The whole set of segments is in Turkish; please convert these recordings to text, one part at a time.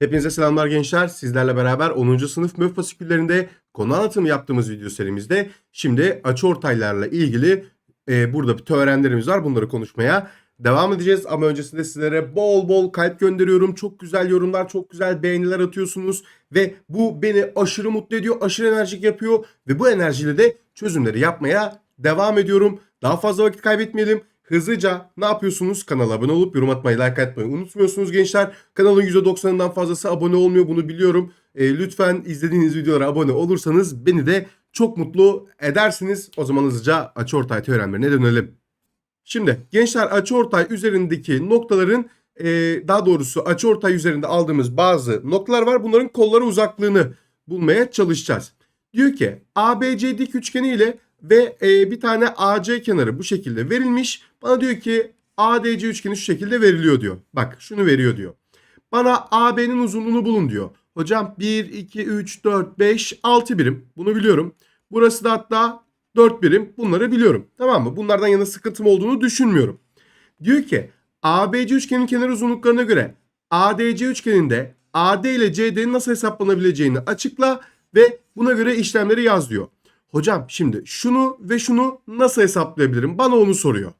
Hepinize selamlar gençler. Sizlerle beraber 10. sınıf MÖF fasiküllerinde konu anlatımı yaptığımız video serimizde şimdi açıortaylarla ilgili e, burada bir öğrenlerimiz var. Bunları konuşmaya devam edeceğiz. Ama öncesinde sizlere bol bol kalp gönderiyorum. Çok güzel yorumlar, çok güzel beğeniler atıyorsunuz. Ve bu beni aşırı mutlu ediyor, aşırı enerjik yapıyor. Ve bu enerjiyle de çözümleri yapmaya devam ediyorum. Daha fazla vakit kaybetmeyelim. Hızlıca ne yapıyorsunuz? Kanala abone olup yorum atmayı, like atmayı unutmuyorsunuz gençler. Kanalın %90'ından fazlası abone olmuyor bunu biliyorum. E, lütfen izlediğiniz videolara abone olursanız beni de çok mutlu edersiniz. O zaman hızlıca açıortay teoremlerine dönelim. Şimdi gençler açıortay üzerindeki noktaların e, daha doğrusu açıortay üzerinde aldığımız bazı noktalar var. Bunların kolları uzaklığını bulmaya çalışacağız. Diyor ki ABC dik üçgeni ile ve e, bir tane AC kenarı bu şekilde verilmiş. Bana diyor ki ADC üçgeni şu şekilde veriliyor diyor. Bak şunu veriyor diyor. Bana AB'nin uzunluğunu bulun diyor. Hocam 1, 2, 3, 4, 5, 6 birim. Bunu biliyorum. Burası da hatta 4 birim. Bunları biliyorum. Tamam mı? Bunlardan yana sıkıntım olduğunu düşünmüyorum. Diyor ki ABC üçgenin kenar uzunluklarına göre ADC üçgeninde AD ile CD'nin nasıl hesaplanabileceğini açıkla ve buna göre işlemleri yaz diyor. Hocam şimdi şunu ve şunu nasıl hesaplayabilirim? Bana onu soruyor.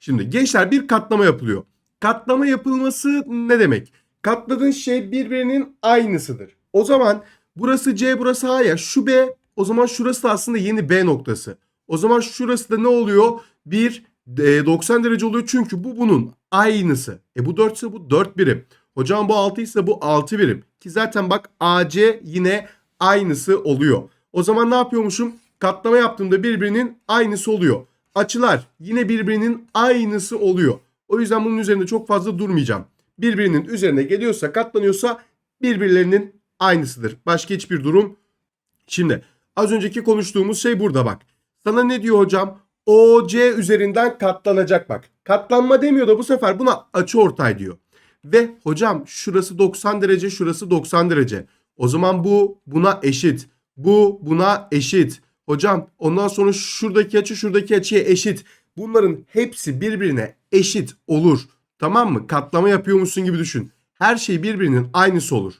Şimdi gençler bir katlama yapılıyor. Katlama yapılması ne demek? Katladığın şey birbirinin aynısıdır. O zaman burası C burası A ya şu B o zaman şurası da aslında yeni B noktası. O zaman şurası da ne oluyor? Bir e, 90 derece oluyor çünkü bu bunun aynısı. E bu 4 ise bu 4 birim. Hocam bu 6 ise bu 6 birim. Ki zaten bak AC yine aynısı oluyor. O zaman ne yapıyormuşum? Katlama yaptığımda birbirinin aynısı oluyor. Açılar yine birbirinin aynısı oluyor. O yüzden bunun üzerinde çok fazla durmayacağım. Birbirinin üzerine geliyorsa katlanıyorsa birbirlerinin aynısıdır. Başka hiçbir durum. Şimdi az önceki konuştuğumuz şey burada bak. Sana ne diyor hocam? OC üzerinden katlanacak bak. Katlanma demiyor da bu sefer buna açı ortay diyor. Ve hocam şurası 90 derece şurası 90 derece. O zaman bu buna eşit. Bu buna eşit. Hocam ondan sonra şuradaki açı şuradaki açıya eşit. Bunların hepsi birbirine eşit olur. Tamam mı? Katlama yapıyormuşsun gibi düşün. Her şey birbirinin aynısı olur.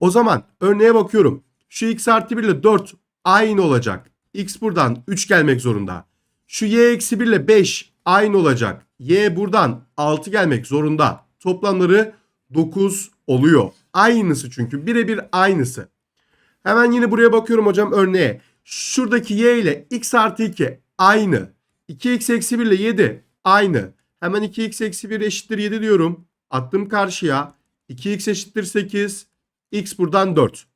O zaman örneğe bakıyorum. Şu x artı 1 ile 4 aynı olacak. x buradan 3 gelmek zorunda. Şu y eksi 1 ile 5 aynı olacak. y buradan 6 gelmek zorunda. Toplamları 9 oluyor. Aynısı çünkü birebir aynısı. Hemen yine buraya bakıyorum hocam örneğe. Şuradaki y ile x artı 2 aynı. 2x eksi 1 ile 7 aynı. Hemen 2x eksi 1 eşittir 7 diyorum. Attım karşıya. 2x eşittir 8. x buradan 4.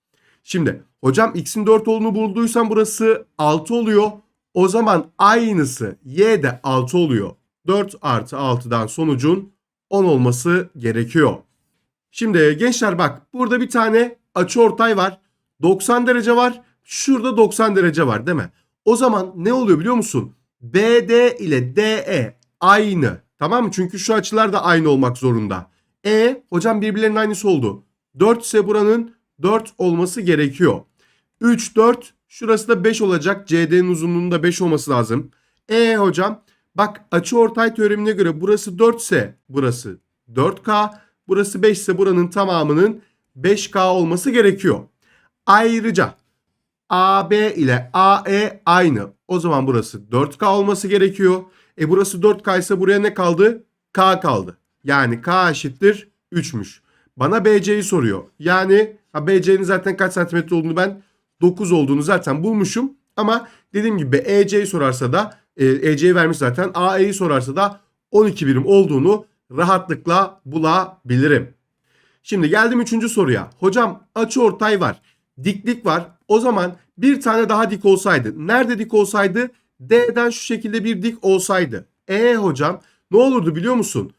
Şimdi hocam x'in 4 olduğunu bulduysam burası 6 oluyor. O zaman aynısı y de 6 oluyor. 4 artı 6'dan sonucun 10 olması gerekiyor. Şimdi gençler bak burada bir tane açıortay var. 90 derece var. Şurada 90 derece var değil mi? O zaman ne oluyor biliyor musun? BD ile DE aynı. Tamam mı? Çünkü şu açılar da aynı olmak zorunda. E hocam birbirlerinin aynısı oldu. 4 ise buranın 4 olması gerekiyor. 3, 4 şurası da 5 olacak. CD'nin uzunluğunun da 5 olması lazım. E hocam bak açı ortay teoremine göre burası 4 ise burası 4K. Burası 5 ise buranın tamamının 5K olması gerekiyor. Ayrıca AB ile AE aynı. O zaman burası 4K olması gerekiyor. E burası 4K ise buraya ne kaldı? K kaldı. Yani K eşittir 3'müş. Bana BC'yi soruyor. Yani BC'nin zaten kaç santimetre olduğunu ben 9 olduğunu zaten bulmuşum. Ama dediğim gibi EC'yi sorarsa da e, EC'yi vermiş zaten. AE'yi sorarsa da 12 birim olduğunu rahatlıkla bulabilirim. Şimdi geldim üçüncü soruya. Hocam açı ortay var. Diklik var. O zaman bir tane daha dik olsaydı. Nerede dik olsaydı? D'den şu şekilde bir dik olsaydı. E hocam ne olurdu biliyor musun?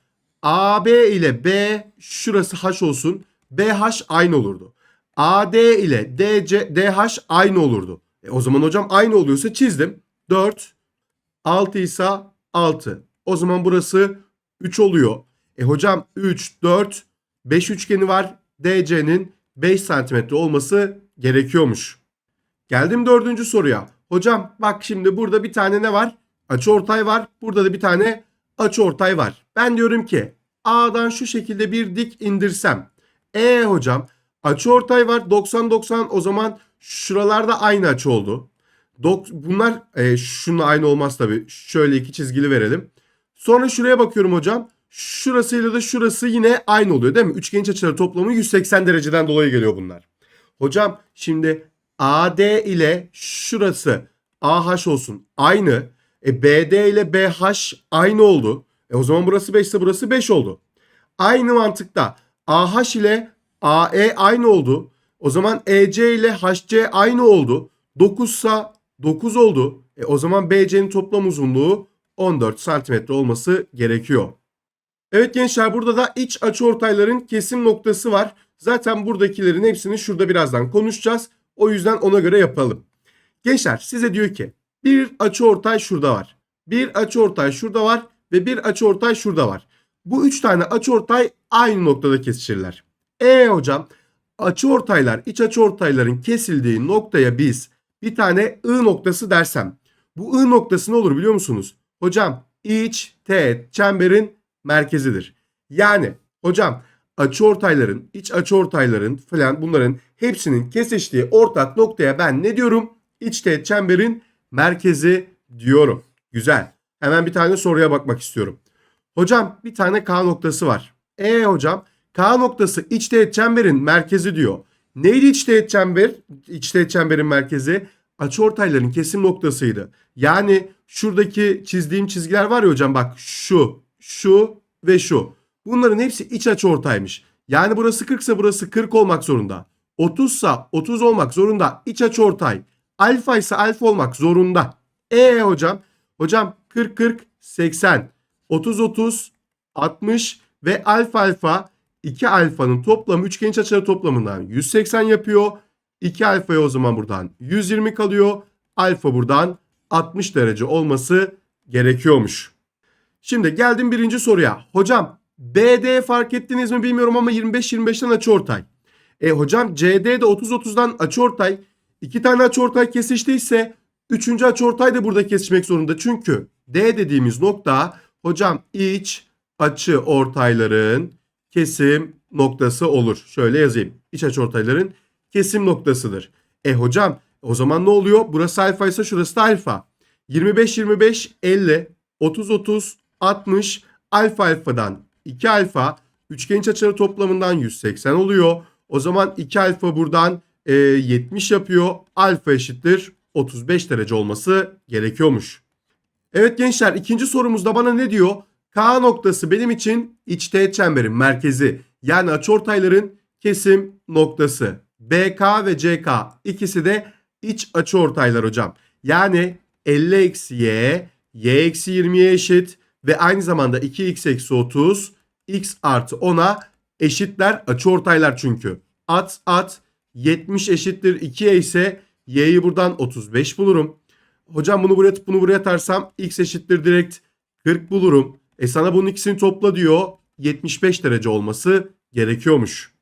AB ile B şurası H olsun. BH aynı olurdu. AD ile DC, DH aynı olurdu. E o zaman hocam aynı oluyorsa çizdim. 4, 6 ise 6. O zaman burası 3 oluyor. E hocam 3, 4, 5 üçgeni var. DC'nin 5 santimetre olması gerekiyormuş. Geldim dördüncü soruya. Hocam bak şimdi burada bir tane ne var? Açıortay var. Burada da bir tane açıortay var. Ben diyorum ki A'dan şu şekilde bir dik indirsem E hocam açıortay var 90-90 o zaman şuralarda aynı açı oldu. Dok- bunlar e, şununla aynı olmaz tabii. Şöyle iki çizgili verelim. Sonra şuraya bakıyorum hocam. Şurasıyla da şurası yine aynı oluyor değil mi? Üçgen iç açıları toplamı 180 dereceden dolayı geliyor bunlar. Hocam şimdi AD ile şurası AH olsun aynı. E BD ile BH aynı oldu. E o zaman burası 5 ise burası 5 oldu. Aynı mantıkta AH ile AE aynı oldu. O zaman EC ile HC aynı oldu. 9 ise 9 oldu. E o zaman BC'nin toplam uzunluğu 14 santimetre olması gerekiyor. Evet gençler burada da iç açıortayların kesim noktası var. Zaten buradakilerin hepsini şurada birazdan konuşacağız. O yüzden ona göre yapalım. Gençler size diyor ki bir açıortay şurada var. Bir açıortay şurada var ve bir açıortay şurada var. Bu üç tane açıortay aynı noktada kesişirler. E hocam açıortaylar iç açıortayların kesildiği noktaya biz bir tane I noktası dersem. Bu I noktası ne olur biliyor musunuz? Hocam iç teğet çemberin merkezidir. Yani hocam açıortayların, iç açıortayların falan bunların hepsinin kesiştiği ortak noktaya ben ne diyorum? İç teğet çemberin merkezi diyorum. Güzel. Hemen bir tane soruya bakmak istiyorum. Hocam bir tane K noktası var. E hocam K noktası iç teğet çemberin merkezi diyor. Neydi iç teğet çember? İç teğet çemberin merkezi açıortayların kesim noktasıydı. Yani şuradaki çizdiğim çizgiler var ya hocam bak şu, şu ve şu. Bunların hepsi iç açıortaymış. Yani burası 40 ise burası 40 olmak zorunda. 30 ise 30 olmak zorunda iç açıortay. Alfa ise alfa olmak zorunda. E hocam. Hocam 40 40 80 30 30 60 ve alfa alfa 2 alfanın toplamı üçgen iç açıları toplamından 180 yapıyor. 2 alfaya o zaman buradan 120 kalıyor. Alfa buradan 60 derece olması gerekiyormuş. Şimdi geldim birinci soruya. Hocam BD fark ettiniz mi bilmiyorum ama 25-25'ten açıortay. E hocam CD de 30-30'dan açıortay. İki tane açıortay kesiştiyse üçüncü açıortay da burada kesişmek zorunda. Çünkü D dediğimiz nokta hocam iç açı ortayların kesim noktası olur. Şöyle yazayım. İç açı ortayların kesim noktasıdır. E hocam o zaman ne oluyor? Burası alfa ise şurası da alfa. 25 25 50 30 30 60 alfa alfadan 2 alfa üçgen iç açıları toplamından 180 oluyor. O zaman 2 alfa buradan e, 70 yapıyor. Alfa eşittir 35 derece olması gerekiyormuş. Evet gençler ikinci sorumuzda bana ne diyor? K noktası benim için iç teğet çemberin merkezi. Yani açıortayların kesim noktası. BK ve CK ikisi de iç açıortaylar hocam. Yani 50 eksi y, y eksi 20'ye eşit ve aynı zamanda 2x eksi 30, x artı 10'a eşitler açıortaylar çünkü. At at 70 eşittir 2'ye ise y'yi buradan 35 bulurum. Hocam bunu buraya bunu buraya atarsam x eşittir direkt 40 bulurum. E sana bunun ikisini topla diyor. 75 derece olması gerekiyormuş.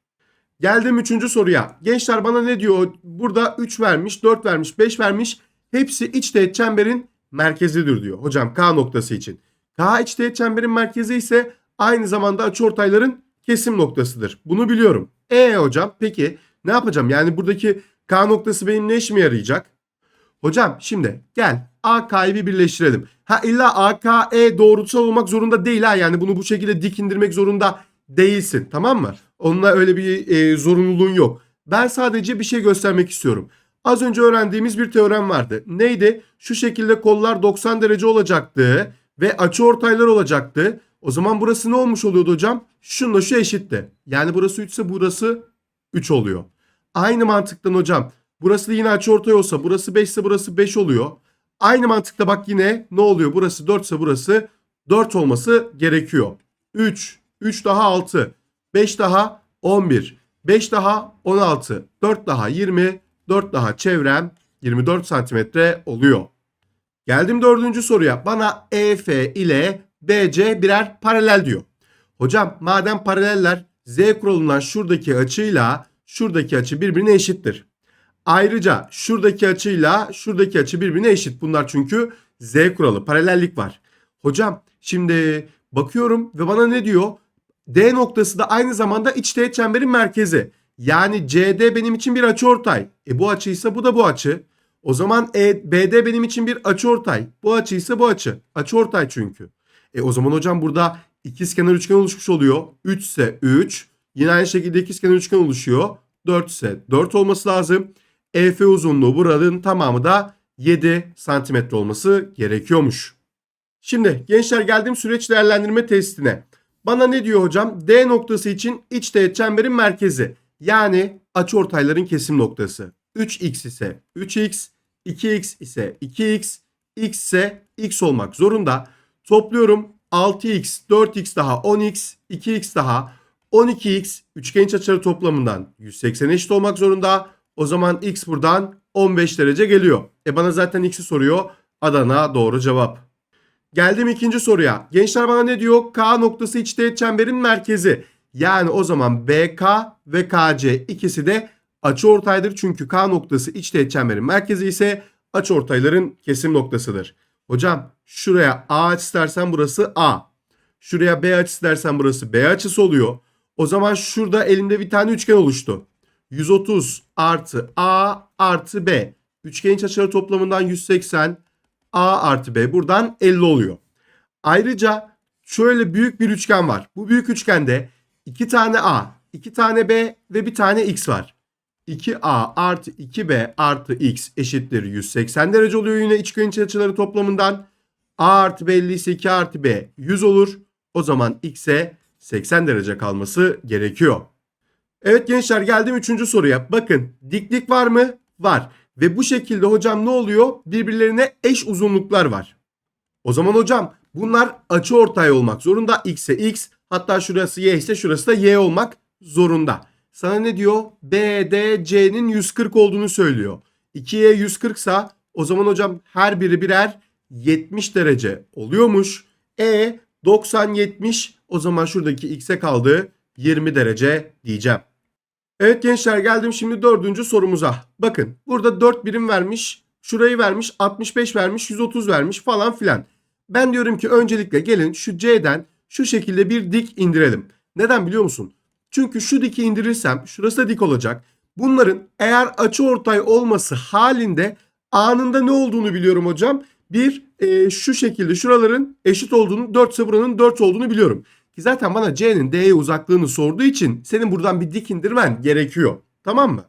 Geldim 3. soruya. Gençler bana ne diyor? Burada 3 vermiş, 4 vermiş, 5 vermiş. Hepsi iç teğet çemberin merkezidir diyor. Hocam K noktası için. K teğet çemberin merkezi ise aynı zamanda açıortayların kesim noktasıdır. Bunu biliyorum. E hocam peki ne yapacağım? Yani buradaki K noktası benim ne işime yarayacak? Hocam şimdi gel AK'yı bir birleştirelim. Ha illa AKE doğrusal olmak zorunda değil ha. Yani bunu bu şekilde dik indirmek zorunda değilsin. Tamam mı? Onunla öyle bir e, zorunluluğun yok. Ben sadece bir şey göstermek istiyorum. Az önce öğrendiğimiz bir teorem vardı. Neydi? Şu şekilde kollar 90 derece olacaktı ve açıortaylar olacaktı. O zaman burası ne olmuş oluyordu hocam? Şunla şu eşitti. Yani burası 3 ise burası 3 oluyor. Aynı mantıktan hocam. Burası da yine açıortay olsa burası 5 ise burası 5 oluyor. Aynı mantıkta bak yine ne oluyor? Burası 4 ise burası 4 olması gerekiyor. 3, 3 daha 6, 5 daha 11, 5 daha 16, 4 daha 20, 4 daha çevrem 24 santimetre oluyor. Geldim dördüncü soruya. Bana EF ile BC birer paralel diyor. Hocam madem paraleller Z kuralından şuradaki açıyla şuradaki açı birbirine eşittir. Ayrıca şuradaki açıyla şuradaki açı birbirine eşit. Bunlar çünkü Z kuralı, paralellik var. Hocam şimdi bakıyorum ve bana ne diyor? D noktası da aynı zamanda iç teğet çemberin merkezi. Yani CD benim için bir açıortay. E bu açıysa bu da bu açı. O zaman e, BD benim için bir açıortay. Bu açıysa bu açı. Açıortay çünkü. E o zaman hocam burada ikizkenar üçgen oluşmuş oluyor. 3 ise 3. Yine aynı şekilde ikizkenar üçgen oluşuyor. 4 ise 4 olması lazım. EF uzunluğu buranın tamamı da 7 santimetre olması gerekiyormuş. Şimdi gençler geldim süreç değerlendirme testine. Bana ne diyor hocam? D noktası için iç teğet çemberin merkezi. Yani açıortayların kesim noktası. 3x ise 3x, 2x ise 2x, x ise x olmak zorunda. Topluyorum 6x, 4x daha 10x, 2x daha 12x üçgen açıları toplamından 180 eşit olmak zorunda. O zaman x buradan 15 derece geliyor. E bana zaten x'i soruyor. Adana doğru cevap. Geldim ikinci soruya. Gençler bana ne diyor? K noktası iç teğet çemberin merkezi. Yani o zaman BK ve KC ikisi de açıortaydır. Çünkü K noktası iç teğet çemberin merkezi ise açıortayların kesim noktasıdır. Hocam şuraya A açısı dersen burası A. Şuraya B açısı dersen burası B açısı oluyor. O zaman şurada elimde bir tane üçgen oluştu. 130 artı A artı B. Üçgen iç açıları toplamından 180 A artı B buradan 50 oluyor. Ayrıca şöyle büyük bir üçgen var. Bu büyük üçgende 2 tane A, 2 tane B ve bir tane X var. 2A artı 2B artı X eşittir 180 derece oluyor yine içgen iç açıları toplamından. A artı B 50 ise 2 artı B 100 olur. O zaman X'e 80 derece kalması gerekiyor. Evet gençler geldim 3. soruya. Bakın diklik var mı? Var. Ve bu şekilde hocam ne oluyor? Birbirlerine eş uzunluklar var. O zaman hocam bunlar açıortay olmak zorunda. X'e X hatta şurası Y ise şurası da Y olmak zorunda. Sana ne diyor? BDC'nin 140 olduğunu söylüyor. 2'ye 140 sa o zaman hocam her biri birer 70 derece oluyormuş. E 90 70 o zaman şuradaki x'e kaldı 20 derece diyeceğim. Evet gençler geldim şimdi dördüncü sorumuza. Bakın burada 4 birim vermiş. Şurayı vermiş 65 vermiş 130 vermiş falan filan. Ben diyorum ki öncelikle gelin şu C'den şu şekilde bir dik indirelim. Neden biliyor musun? Çünkü şu diki indirirsem şurası da dik olacak. Bunların eğer açı ortay olması halinde anında ne olduğunu biliyorum hocam. Bir e, şu şekilde şuraların eşit olduğunu 4 ise buranın 4 olduğunu biliyorum. Ki zaten bana C'nin D'ye uzaklığını sorduğu için senin buradan bir dik indirmen gerekiyor. Tamam mı?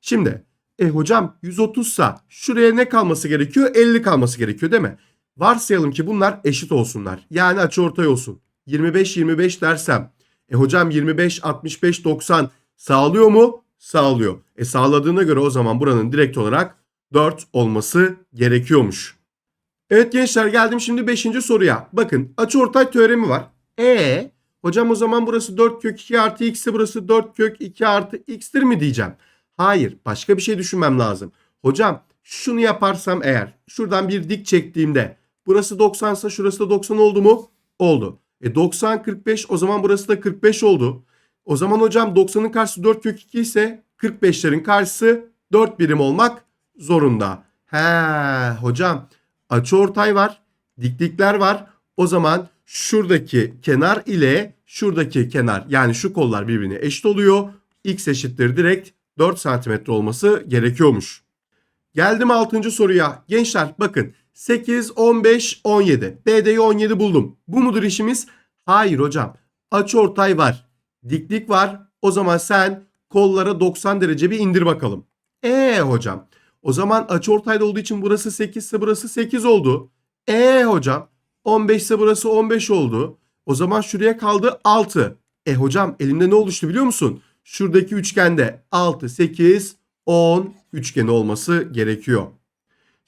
Şimdi e hocam 130 sa şuraya ne kalması gerekiyor? 50 kalması gerekiyor değil mi? Varsayalım ki bunlar eşit olsunlar. Yani açıortay olsun. 25 25 dersem e hocam 25 65 90 sağlıyor mu? Sağlıyor. E sağladığına göre o zaman buranın direkt olarak 4 olması gerekiyormuş. Evet gençler geldim şimdi 5. soruya. Bakın açıortay teoremi var. E hocam o zaman burası 4 kök 2 artı x'e burası 4 kök 2 artı x'tir mi diyeceğim. Hayır başka bir şey düşünmem lazım. Hocam şunu yaparsam eğer şuradan bir dik çektiğimde burası 90 ise şurası da 90 oldu mu? Oldu. E 90 45 o zaman burası da 45 oldu. O zaman hocam 90'ın karşısı 4 kök 2 ise 45'lerin karşısı 4 birim olmak zorunda. He hocam açıortay var, diklikler var. O zaman şuradaki kenar ile şuradaki kenar yani şu kollar birbirine eşit oluyor. X eşittir direkt 4 santimetre olması gerekiyormuş. Geldim 6. soruya. Gençler bakın 8, 15, 17. BD'yi 17 buldum. Bu mudur işimiz? Hayır hocam. Açıortay var. Diklik var. O zaman sen kollara 90 derece bir indir bakalım. E hocam. O zaman açıortayda olduğu için burası 8 ise burası 8 oldu. E hocam. 15 ise burası 15 oldu. O zaman şuraya kaldı 6. E hocam elimde ne oluştu biliyor musun? Şuradaki üçgende 6, 8, 10 üçgeni olması gerekiyor.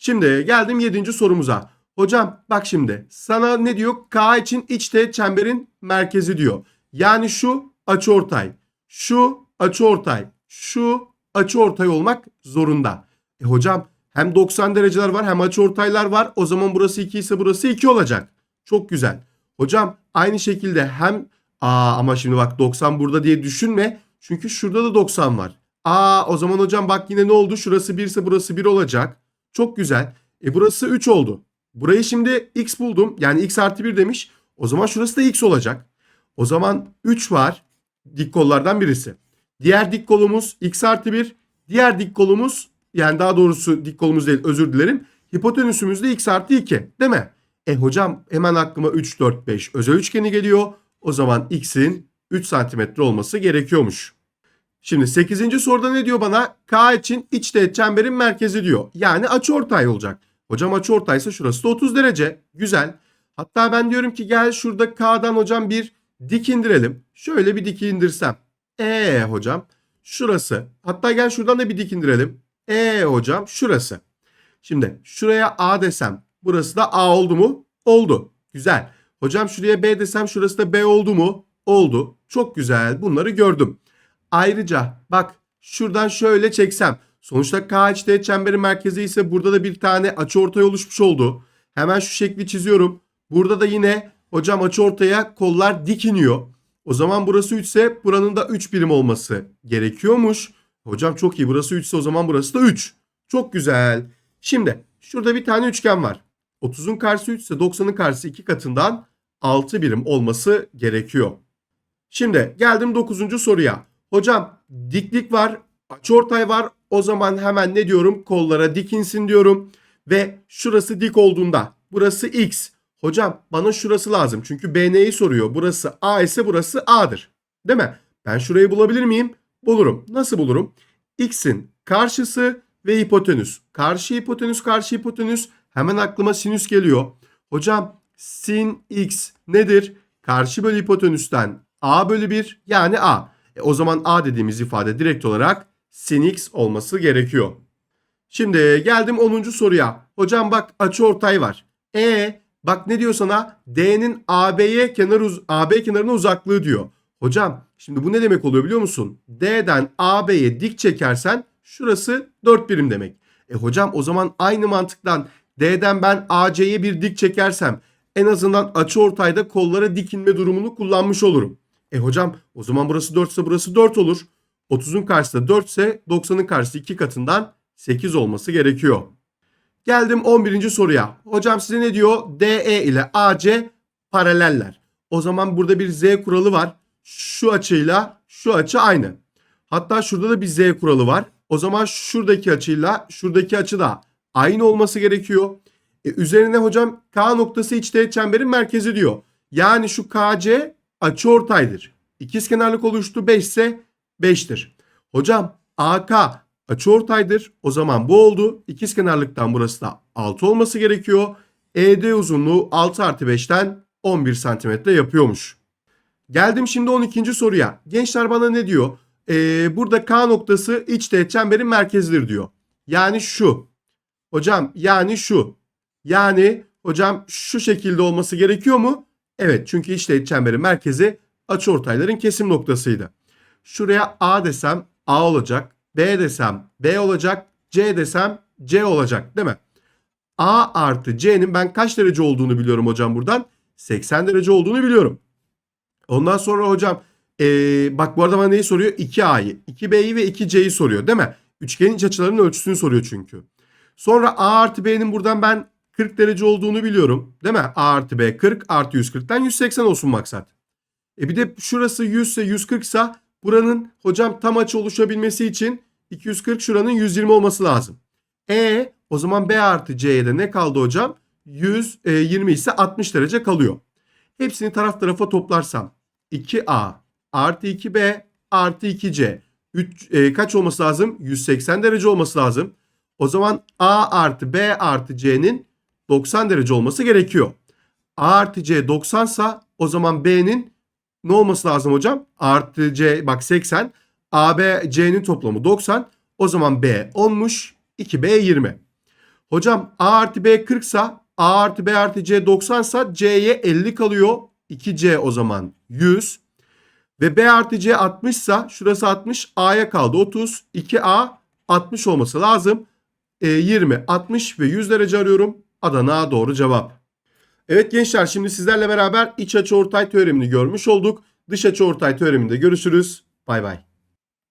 Şimdi geldim 7. sorumuza. Hocam bak şimdi sana ne diyor? K için iç teğet çemberin merkezi diyor. Yani şu açıortay, şu açıortay, şu açıortay olmak zorunda. E hocam hem 90 dereceler var hem açıortaylar var. O zaman burası 2 ise burası 2 olacak. Çok güzel. Hocam aynı şekilde hem aa ama şimdi bak 90 burada diye düşünme. Çünkü şurada da 90 var. Aa o zaman hocam bak yine ne oldu? Şurası 1 ise burası 1 olacak. Çok güzel. E burası 3 oldu. Burayı şimdi x buldum. Yani x artı 1 demiş. O zaman şurası da x olacak. O zaman 3 var dik kollardan birisi. Diğer dik kolumuz x artı 1. Diğer dik kolumuz yani daha doğrusu dik kolumuz değil özür dilerim. Hipotenüsümüz de x artı 2 değil mi? E hocam hemen aklıma 3, 4, 5 özel üçgeni geliyor. O zaman x'in 3 santimetre olması gerekiyormuş. Şimdi 8. soruda ne diyor bana? K için iç teğet çemberin merkezi diyor. Yani açıortay olacak. Hocam açıortaysa şurası da 30 derece. Güzel. Hatta ben diyorum ki gel şurada K'dan hocam bir dik indirelim. Şöyle bir dik indirsem. E hocam şurası. Hatta gel şuradan da bir dik indirelim. E hocam şurası. Şimdi şuraya A desem burası da A oldu mu? Oldu. Güzel. Hocam şuraya B desem şurası da B oldu mu? Oldu. Çok güzel. Bunları gördüm. Ayrıca bak şuradan şöyle çeksem. Sonuçta KHT çemberin merkezi ise burada da bir tane açıortay oluşmuş oldu. Hemen şu şekli çiziyorum. Burada da yine hocam açıortaya kollar dik iniyor. O zaman burası 3 ise buranın da 3 birim olması gerekiyormuş. Hocam çok iyi burası 3 ise o zaman burası da 3. Çok güzel. Şimdi şurada bir tane üçgen var. 30'un karşısı 3 ise 90'ın karşısı 2 katından 6 birim olması gerekiyor. Şimdi geldim 9. soruya. Hocam diklik var, açıortay var. O zaman hemen ne diyorum? Kollara dik insin diyorum. Ve şurası dik olduğunda burası x. Hocam bana şurası lazım. Çünkü BN'yi soruyor. Burası A ise burası A'dır. Değil mi? Ben şurayı bulabilir miyim? Bulurum. Nasıl bulurum? X'in karşısı ve hipotenüs. Karşı hipotenüs, karşı hipotenüs. Hemen aklıma sinüs geliyor. Hocam sin x nedir? Karşı bölü hipotenüsten a bölü 1 yani a. E, o zaman a dediğimiz ifade direkt olarak sin x olması gerekiyor. Şimdi geldim 10. soruya. Hocam bak açıortay var. E bak ne diyor sana? D'nin AB'ye kenar uz AB kenarına uzaklığı diyor. Hocam şimdi bu ne demek oluyor biliyor musun? D'den AB'ye dik çekersen şurası 4 birim demek. E hocam o zaman aynı mantıktan D'den ben AC'ye bir dik çekersem en azından açıortayda kollara dik inme durumunu kullanmış olurum. E hocam o zaman burası 4 ise burası 4 olur. 30'un karşısı 4 ise 90'ın karşısı 2 katından 8 olması gerekiyor. Geldim 11. soruya. Hocam size ne diyor? DE ile AC paraleller. O zaman burada bir Z kuralı var. Şu açıyla şu açı aynı. Hatta şurada da bir Z kuralı var. O zaman şuradaki açıyla şuradaki açı da aynı olması gerekiyor. E, üzerine hocam K noktası içteğet çemberin merkezi diyor. Yani şu KC açıortaydır. İkizkenarlık oluştu 5 ise 5'tir. Hocam AK açıortaydır. O zaman bu oldu. İkizkenarlıktan burası da 6 olması gerekiyor. ED uzunluğu 6 artı 5'ten 11 santimetre yapıyormuş. Geldim şimdi 12. soruya. Gençler bana ne diyor? Ee, burada K noktası iç teğet çemberin merkezidir diyor. Yani şu. Hocam yani şu. Yani hocam şu şekilde olması gerekiyor mu? Evet çünkü teğet çemberin merkezi açıortayların kesim noktasıydı. Şuraya A desem A olacak. B desem B olacak. C desem C olacak değil mi? A artı C'nin ben kaç derece olduğunu biliyorum hocam buradan. 80 derece olduğunu biliyorum. Ondan sonra hocam ee, bak bu arada bana neyi soruyor? 2A'yı, 2B'yi ve 2C'yi soruyor değil mi? Üçgenin iç açılarının ölçüsünü soruyor çünkü. Sonra A artı B'nin buradan ben 40 derece olduğunu biliyorum. Değil mi? A artı B 40 artı 140'tan 180 olsun maksat. E bir de şurası 100 ise 140 ise buranın hocam tam açı oluşabilmesi için 240 şuranın 120 olması lazım. E o zaman B artı C'ye de ne kaldı hocam? 120 ise 60 derece kalıyor. Hepsini taraf tarafa toplarsam 2A artı 2B artı 2C 3, e, kaç olması lazım? 180 derece olması lazım. O zaman A artı B artı C'nin 90 derece olması gerekiyor. A artı C 90 sa o zaman B'nin ne olması lazım hocam? A artı C bak 80. A, B, C'nin toplamı 90. O zaman B 10'muş. 2B 20. Hocam A artı B 40 sa A artı B artı C 90 sa C'ye 50 kalıyor. 2C o zaman 100. Ve B artı C 60 sa şurası 60 A'ya kaldı 30. 2A 60 olması lazım. E, 20, 60 ve 100 derece arıyorum. Adana doğru cevap. Evet gençler şimdi sizlerle beraber iç açı ortay teoremini görmüş olduk. Dış açı ortay teoreminde görüşürüz. Bay bay.